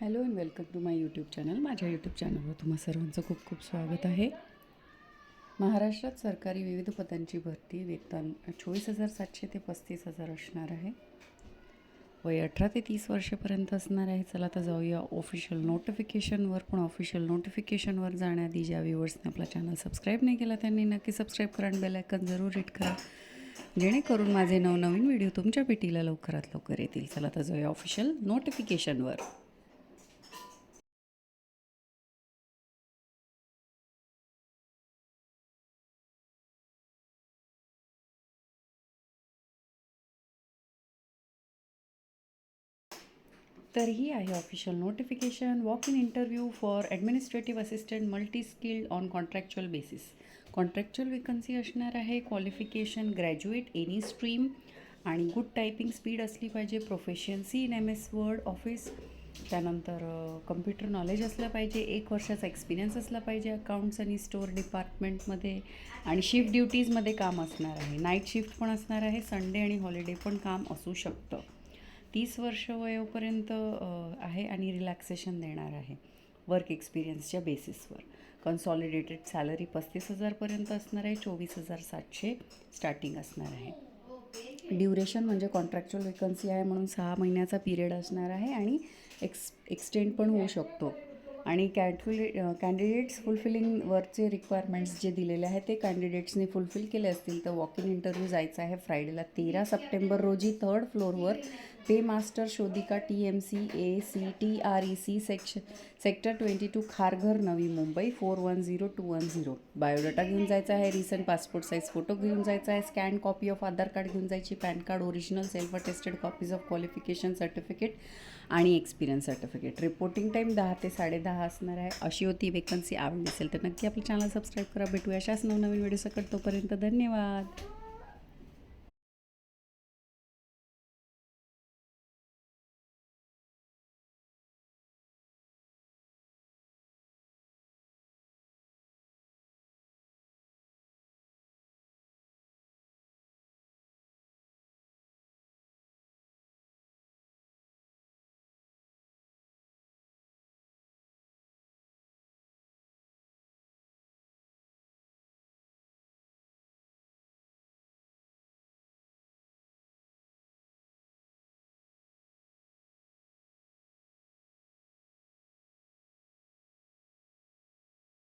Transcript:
Hello and welcome to my YouTube channel. माझ्या YouTube चॅनलवर तुम्हा सर्वांचं खूप खूप स्वागत आहे. महाराष्ट्रात सरकारी विविध पदांची भरती वेतन चोवीस हजार सातशे ते पस्तीस हजार असणार आहे. वय अठरा ते तीस वर्षापर्यंत असणार आहे. चला आता जाऊया ऑफिशियल नोटिफिकेशनवर पण ऑफिशियल नोटिफिकेशनवर जाण्याआधी ज्या व्ह्युअर्सने आपला चॅनल सबस्क्राईब नाही केला त्यांनी नक्की सबस्क्राईब करा आणि बेलायकन जरूर हिट करा. जेणेकरून माझे नवनवीन व्हिडिओ तुमच्या पेटीला लवकरात लवकर येतील. चला आता जाऊया ऑफिशियल नोटिफिकेशनवर तर ही आहे official notification walk in interview for administrative assistant multi skilled on contractual basis contractual vacancy असणार आहे क्वालिफिकेशन ग्रॅज्युएट एनी स्ट्रीम आणि गुड टायपिंग स्पीड असली पाहिजे proficiency in M S word office त्यानंतर कम्प्युटर नॉलेज असलं पाहिजे एक वर्षाचा एक्सपिरियन्स असला पाहिजे अकाउंट्स आणि स्टोअर डिपार्टमेंटमध्ये आणि शिफ्ट ड्युटीजमध्ये काम असणार आहे. नाईट शिफ्ट पण असणार आहे संडे आणि हॉलिडे पण काम असू शकतं. तीस वर्ष वयोपर्यंत आहे आणि रिलॅक्सेशन देणार आहे. वर्क एक्सपिरियन्सच्या बेसिसवर कन्सॉलिडेटेड सॅलरी पस्तीस हजारपर्यंत असणार आहे चोवीस हजार सातशे स्टार्टिंग असणार आहे. ड्युरेशन म्हणजे कॉन्ट्रॅक्च्युअल वेकन्सी आहे म्हणून सहा महिन्याचा पिरियड असणार आहे आणि एक्स एक्सटेंड पण होऊ शकतो. आणि कॅल्क्युले कॅन्डिडेट्स फुलफिलिंग वरचे रिक्वायरमेंट्स जे दिलेले आहेत ते कॅन्डिडेट्सनी फुलफिल केले असतील तर वॉक इन इंटरव्ह्यू जायचं आहे फ्रायडेला तेरा सप्टेंबर रोजी third फ्लोअरवर pay master Shodhika T M C A C T R E C सेक्श sector twenty two Kharghar Navi Mumbai four one zero two one zero biodata घेऊन जायचा आहे रिसेंट पासपोर्ट साईज फोटो घेऊन जायचा आहे scan copy of Aadhaar card घेऊन जायची pan card original self attested copies of qualification certificate आणि experience certificate reporting time दहा ते दहा असणार आहे. अशी होती वेकन्सी आवडली असेल तर नक्की आपलं चॅनल सबस्क्राईब करा. भेटूया अशाच नवनवीन व्हिडिओ सकट तोपर्यंत धन्यवाद.